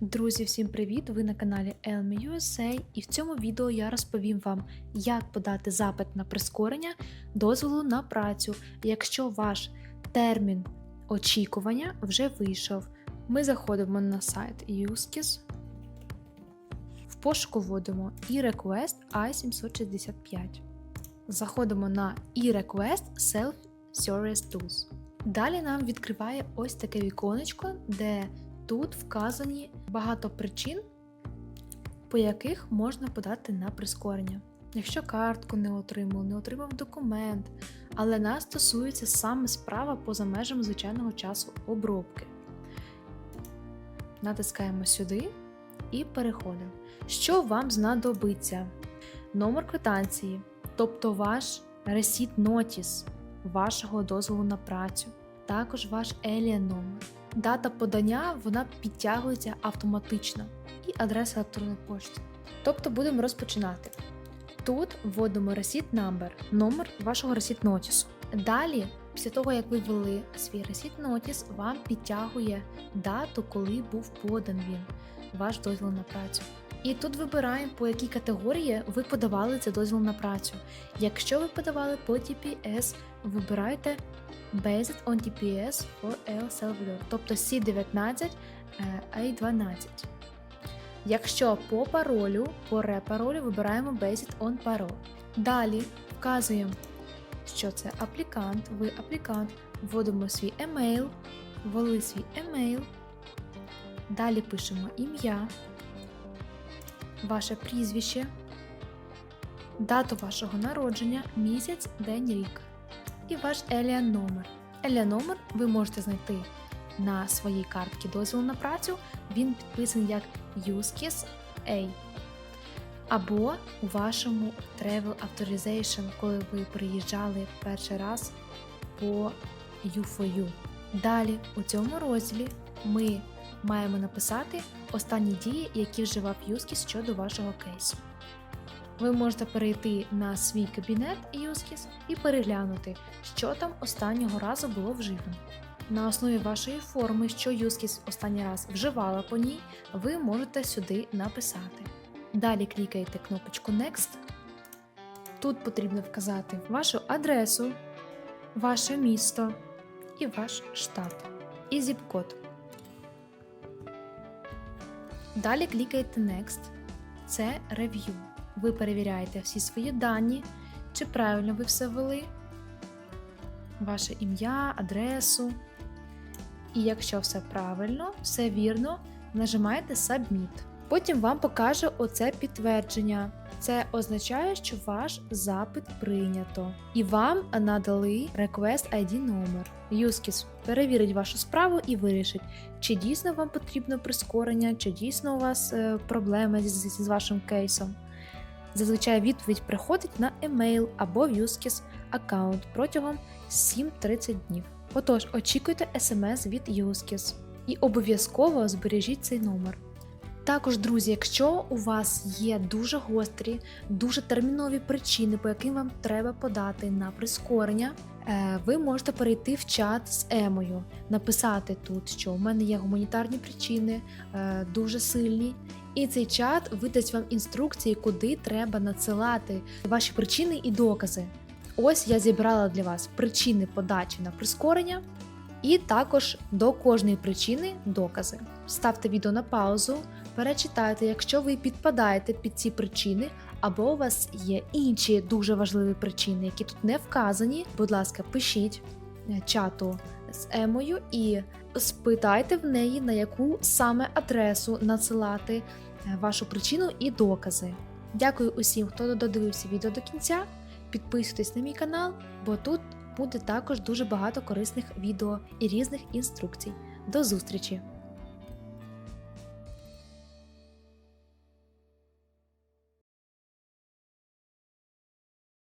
Друзі, всім привіт! Ви на каналі Elmi USA і в цьому відео я розповім вам, як подати запит на прискорення дозволу на працю, якщо ваш термін очікування вже вийшов. Ми заходимо на сайт USKIS, в пошуку вводимо e-request i765. Заходимо на e-request Self-Service Tools. Далі нам відкриває ось таке віконечко, де Тут вказані багато причин, по яких можна подати на прискорення. Якщо картку не отримав, не отримав документ, але нас стосується саме справа поза межами звичайного часу обробки. Натискаємо сюди і переходимо. Що вам знадобиться? Номер квитанції, тобто ваш Receipt Notice вашого дозволу на працю, також ваш Alien номер. Дата подання вона підтягується автоматично і адреса електронної пошти. Тобто будемо розпочинати. Тут вводимо Receipt Number, номер вашого Receipt Notice. Далі, після того, як ви ввели свій Receipt Notice, вам підтягує дату, коли був подан він, ваш дозвіл на працю. І тут вибираємо, по якій категорії ви подавали цей дозвіл на працю. Якщо ви подавали по TPS, вибирайте Based on TPS for El Salvador, тобто C19 A12. Якщо по паролю, по репаролю вибираємо Based on Parole. Далі вказуємо, що це аплікант, ви аплікант, вводимо свій емейл, ввели свій емейл. Далі пишемо ім'я, ваше прізвище, дату вашого народження, місяць, день, рік і ваш Еліан номер. Еліан номер ви можете знайти на своїй картці дозволу на працю. Він підписаний як USKIS A. Або у вашому Travel Authorization, коли ви приїжджали перший раз по U4U. Далі у цьому розділі ми маємо написати останні дії, які вживав USKIS щодо вашого кейсу ви можете перейти на свій кабінет USKIS і переглянути, що там останнього разу було вживано. На основі вашої форми, що USKIS останній раз вживала по ній, ви можете сюди написати. Далі клікаєте кнопочку Next. Тут потрібно вказати вашу адресу, ваше місто і ваш штат і зіп-код. Далі клікаєте Next. Це Review ви перевіряєте всі свої дані, чи правильно ви все ввели, ваше ім'я, адресу. І якщо все правильно, все вірно, нажимаєте Submit. Потім вам покаже оце підтвердження. Це означає, що ваш запит прийнято. І вам надали Request ID номер. Юскіс перевірить вашу справу і вирішить, чи дійсно вам потрібно прискорення, чи дійсно у вас е, проблеми з, з вашим кейсом. Зазвичай відповідь приходить на емейл або в Юскіс аккаунт протягом 7-30 днів. Отож, очікуйте смс від Юскіс і обов'язково збережіть цей номер. Також, друзі, якщо у вас є дуже гострі, дуже термінові причини, по яким вам треба подати на прискорення, е, ви можете перейти в чат з Емою, написати тут, що у мене є гуманітарні причини, е, дуже сильні, і цей чат видасть вам інструкції, куди треба надсилати ваші причини і докази. Ось я зібрала для вас причини подачі на прискорення, і також до кожної причини докази. Ставте відео на паузу, перечитайте, якщо ви підпадаєте під ці причини, або у вас є інші дуже важливі причини, які тут не вказані. Будь ласка, пишіть е, чату з Емою і спитайте в неї, на яку саме адресу надсилати Е, вашу причину і докази. Дякую усім, хто додивився відео до кінця. Підписуйтесь на мій канал, бо тут буде також дуже багато корисних відео і різних інструкцій. До зустрічі!